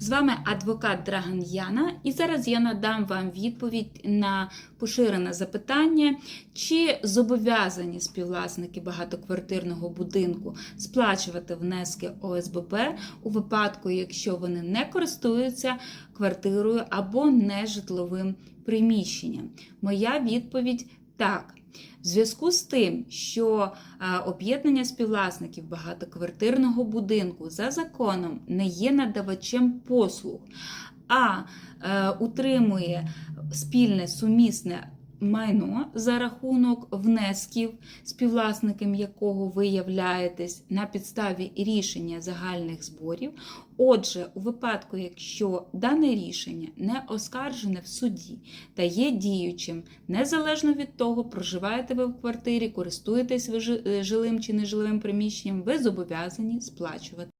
З вами адвокат Драган Яна, і зараз я надам вам відповідь на поширене запитання, чи зобов'язані співвласники багатоквартирного будинку сплачувати внески ОСББ у випадку, якщо вони не користуються квартирою або нежитловим приміщенням. Моя відповідь так. В зв'язку з тим, що е, об'єднання співвласників багатоквартирного будинку за законом не є надавачем послуг, а е, утримує спільне сумісне майно за рахунок внесків, співвласником якого ви являєтесь на підставі рішення загальних зборів. Отже, у випадку, якщо дане рішення не оскаржене в суді та є діючим, незалежно від того, проживаєте ви в квартирі, користуєтесь ви е, жилим чи нежилим приміщенням, ви зобов'язані сплачувати.